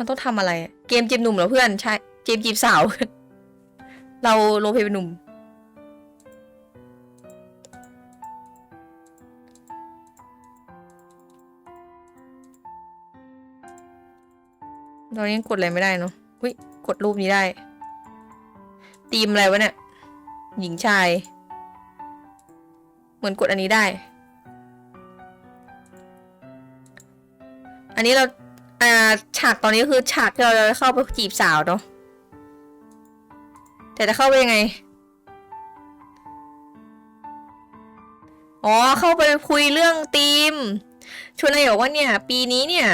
มันต้องทำอะไร เกมจีบหนุ่มเหรอเพื่อนใช่เกมจีบสาว เราโรลเพย์เป็นหนุ่ม เรายังกดอะไรไม่ได้เนาะอุ้ยกดรูปนี้ได้ตีมอะไรวะเนี่ย หญิงชาย เหมือนกดอันนี้ได้ อันนี้เรา อ่าฉากตอนนี้คือฉากที่เราจะเข้าไปจีบสาวเนาะแต่จะเข้าไปยังไง อ๋อเข้าไปคุยเรื่องธีมชวนนายบอกว่าเนี่ย ปีนี้เนี่ย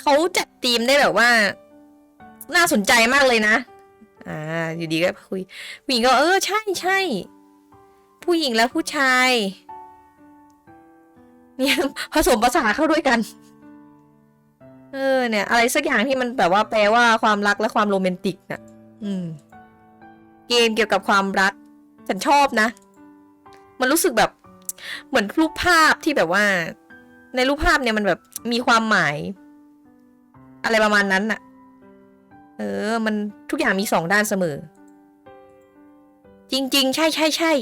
เขาจัดธีมได้แบบว่า น่าสนใจมากเลยนะ อ่า อยู่ดีก็คุยผู้หญิงก็เออใช่ใช่ผู้หญิงและผู้ชาย เนี่ยผสมภาษาเข้าด้วยกัน เออเนี่ย อะไรสักอย่างที่มันแบบว่าแปลว่าความรักและความโรแมนติกน่ะ อืม เกมเกี่ยวกับความรัก ฉันชอบนะ มันรู้สึกแบบ เหมือนรูปภาพที่แบบว่า ในรูปภาพเนี่ยมันแบบมีความหมาย อะไรประมาณนั้นน่ะ เออ มันทุกอย่างมีสองด้านเสมอ จริง ๆ ใช่ใช่ใช่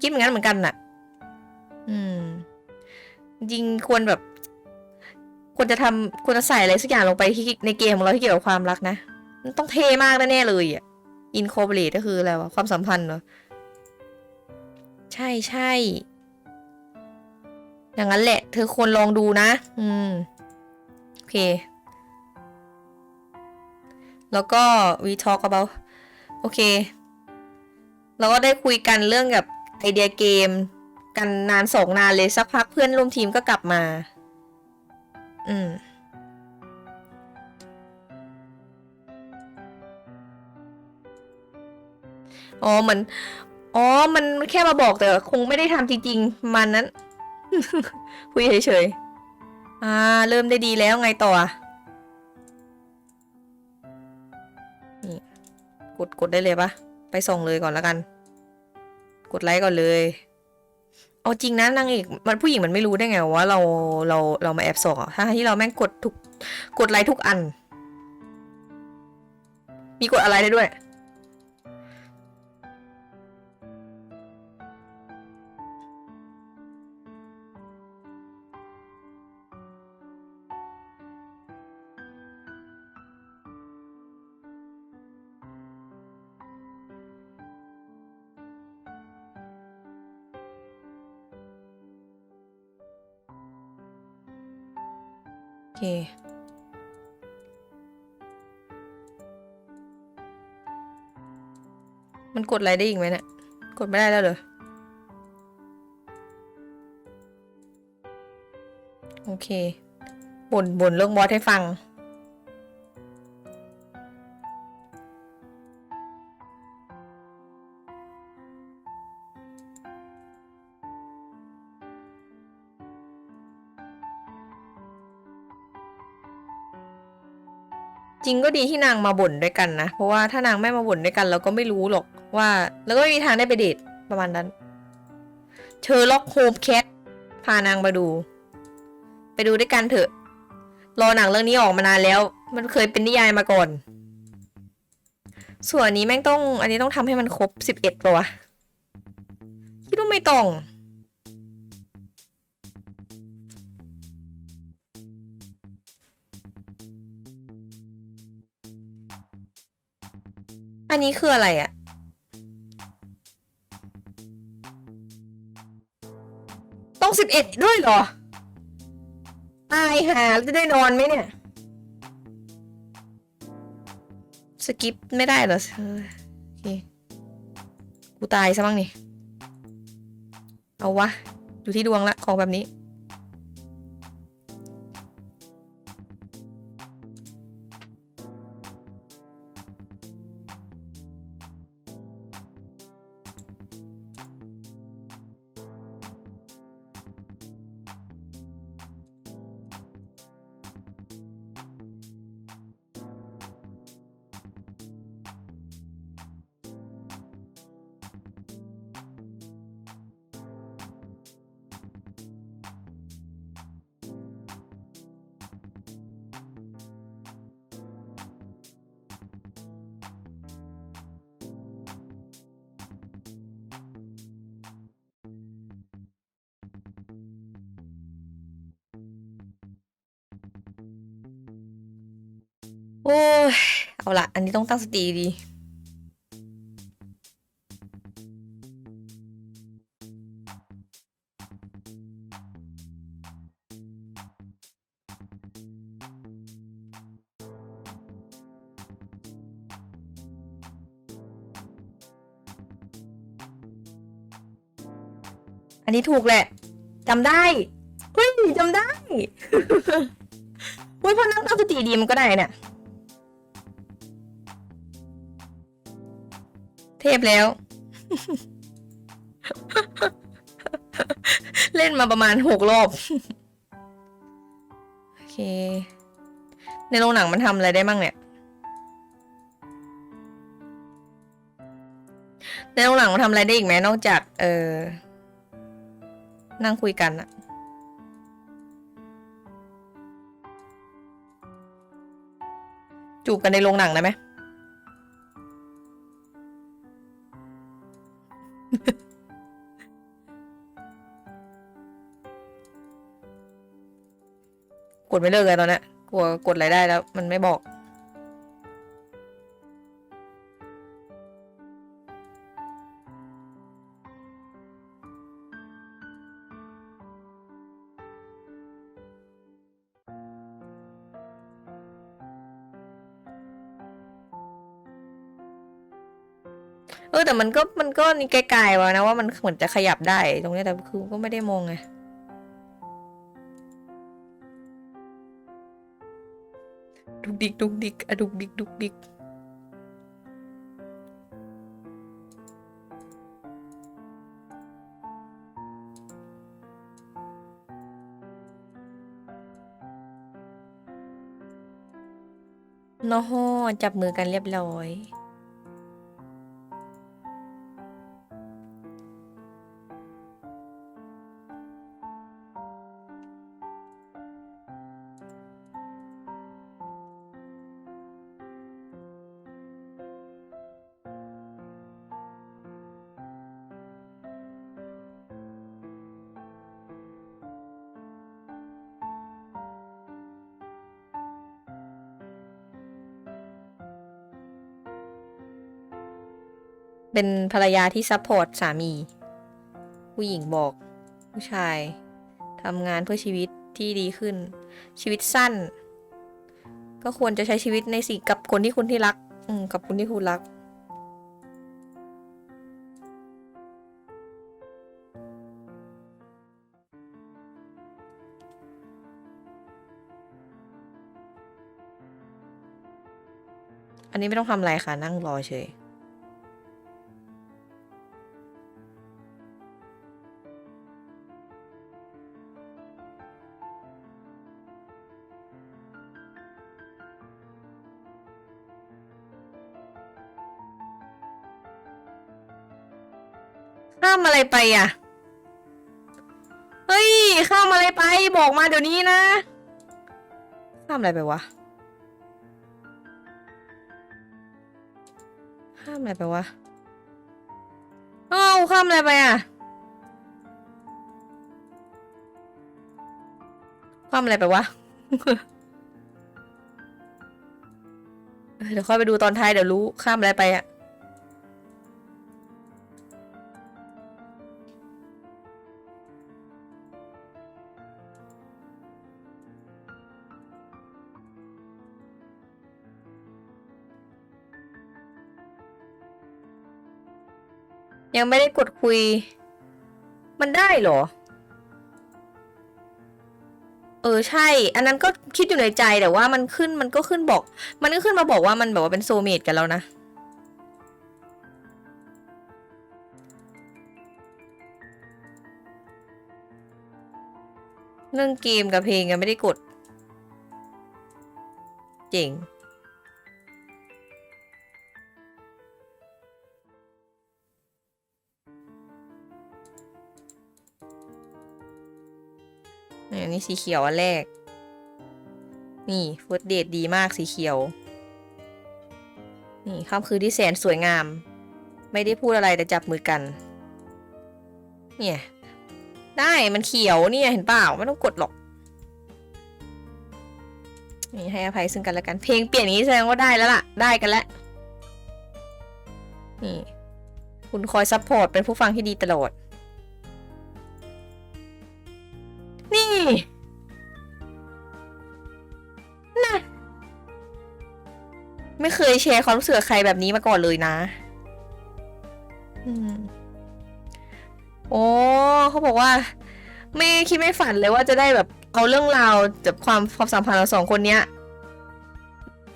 คิดเหมือนกันเหมือนกันน่ะ อืม จริงควรแบบ ควรจะทำควรจะใส่อะไรสักอย่างลงไปที่ในเกมของเราที่เกี่ยวกับความรักนะมันต้องเทมากแน่เลยอะอินโคเบรก็คืออะไรวะ ความสัมพันธ์เหรอ ใช่ใช่อย่างนั้นแหละ เธอควรลองดูนะ อืม โอเค แล้วก็ we talk about โอเค เราก็ได้คุยกันเรื่องกับไอเดียเกม กันนานสองนานเลยสักพักเพื่อนร่วมทีมก็กลับมา อืม อ๋อ มัน อ๋อ มันแค่มาบอกแต่คงไม่ได้ทำจริงๆ มันนั้น คุยเฉยๆ อ่า เริ่มได้ดีแล้วไงต่ออะนี่กดกดได้เลยปะไปส่งเลยก่อนแล้วกัน กดไลค์ก่อนเลย เอาจริงนะนางเอกมันผู้หญิงมันไม่รู้ได้ไงว่าเราเราเรามาแอบส่งอะถ้าที่เราแม่งกดทุกกดไลค์ทุกอัน มีกดอะไรได้ด้วย มันกดอะไรได้อีกไหมเนี่ย กดไม่ได้แล้วเหรอ โอเค บ่นบ่นเรื่องบอสให้ฟัง จริงก็ดีที่นางมาบ่นด้วยกันนะ เพราะว่าถ้านางไม่มาบ่นด้วยกัน เราก็ไม่รู้หรอกว่าแล้วก็ไม่มีทางได้ไปเดทประมาณนั้นเชอร์ล็อกโฮมแคทพานางมาดู ไปดูด้วยกันเถอะ รอหนังเรื่องนี้ออกมานานแล้ว มันเคยเป็นนิยายมาก่อน ส่วนนนี้แม่งต้อง อันนี้ต้องทำให้มันครบสิบเอ็ดปะวะคิดว่าไม่ต้อง อันนี้คืออะไรอะต้องสิบเอ็ดด้วยเหรอตายหาจะได้นอนไหมเนี่ย สกิปไม่ได้เหรอเออโอเคกูตายซะบ้างนี่ เอาวะ อยู่ที่ดวงละของแบบนี้ โอ้ย เอาละอันนี้ต้องตั้งสติดี อันนี้ถูกแหละจำได้ เฮ้ยจำได้เฮ้ยพอนั่งตั้งสติดีมันก็ได้เนี่ย เทพแล้ว เล่นมาประมาณหกรอบ โอเค ในโรงหนังมันทำอะไรได้บ้างเนี่ย ในโรงหนังมันทำอะไรได้อีกไหมนอกจาก เออ นั่งคุยกันอะจูบกันในโรงหนังได้ไหม กดไม่เลิกเลยตอนเนี้ยกลัวกดอะไรได้แล้ว มันไม่บอก เออแต่มันก็มันก็นี่ไกลๆวะนะว่ามันเหมือนจะขยับได้ตรงนี้แต่คือก็ไม่ได้มองไงดุกดิกดุกดิกอะดุกดิกดุกดิกน้อจับมือกันเรียบร้อย เป็นภรรยาที่ซัพพอร์ตสามี ผู้หญิงบอก ผู้ชายทำงานเพื่อชีวิตที่ดีขึ้น ชีวิตสั้น ก็ควรจะใช้ชีวิตในสิ่งกับคนที่คุณที่รัก อืมกับคนที่คุณรัก อันนี้ไม่ต้องทำอะไรค่ะ นั่งรอเฉย ไปอะ เฮ้ย ข้ามอะไรไปบอกมาเดี๋ยวนี้นะ ข้ามอะไรไปวะ ข้ามอะไรไปวะ เอ้าข้ามอะไรไปอะ ข้ามอะไรไปวะเออเดี๋ยวค่อยไปดูตอนท้ายเดี๋ยวรู้ข้ามอะไรไปอะ ยังไม่ได้กดคุย มันได้เหรอ เออใช่ อันนั้นก็คิดอยู่ในใจแต่ว่ามันขึ้นมันก็ขึ้นบอก มันก็ขึ้นมาบอกว่ามันแบบว่าเป็นโซเมตกันแล้วนะ เรื่องเกมกับเพลงยังไม่ได้กด เจ๋ง อันนี้สีเขียวอันแรก นี่ฟิร์สเดทดีมากสีเขียว นี่ค่ำคืนที่แสนสวยงาม ไม่ได้พูดอะไรแต่จับมือกัน เนี่ย ได้มันเขียวเนี่ยเห็นเปล่าไม่ต้องกดหรอกนี่ให้อภัยซึ่งกันและกัน เพลงเปลี่ยนนี้แสดงว่าได้แล้วล่ะ ได้กันแล้ว นี่ คุณคอยซัพพอร์ตเป็นผู้ฟังที่ดีตลอด นี่น่ะไม่เคยแชร์ความรู้สึกกับใครแบบนี้มาก่อนเลยนะ อืม โอ้เขาบอกว่า ไม่คิดไม่ฝันเลยว่าจะได้แบบเอาเรื่องราวจากความความสัมพันธ์ของสองคนเนี้ย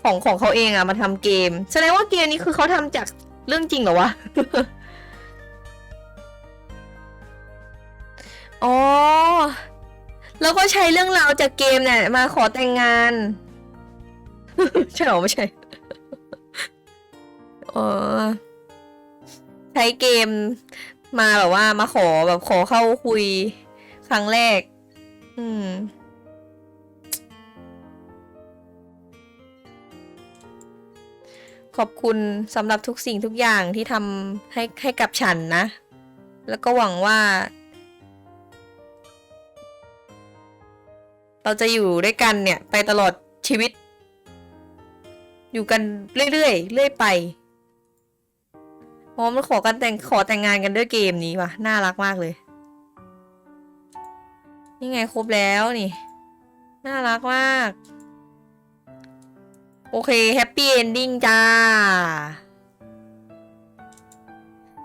ของของเขาเองอะมาทำเกม แสดงว่าเกมนี้คือเขาทำจากเรื่องจริงเหรอวะ อ๋อ แล้วก็ใช้เรื่องราวจากเกมเนี่ยมาขอแต่งงาน ใช่เหรอไม่ใช่อ๋อใช้เกมมาแบบว่ามาขอแบบขอเข้าคุยครั้งแรก อืมขอบคุณสำหรับทุกสิ่งทุกอย่างที่ทำให้ให้กับฉันนะ แล้วก็หวังว่า เราจะอยู่ด้วยกันเนี่ย ไปตลอดชีวิต อยู่กันเรื่อยๆเรื่อยไปอ๋อมันขอกันแต่งขอแต่งงานกันด้วยเกมนี้ว่ะ น่ารักมากเลย นี่ไงครบแล้วนี่ น่ารักมาก โอเคแฮปปี้เอนดิ้งจ้า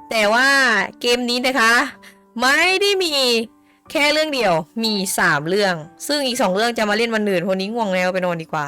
แต่ว่าเกมนี้นะคะ ไม่ได้มี แค่เรื่องเดียวมีสามเรื่อง ซึ่งอีกสองเรื่องจะมาเล่นวันอื่นวันนี้ง่วงแล้วไปนอนดีกว่า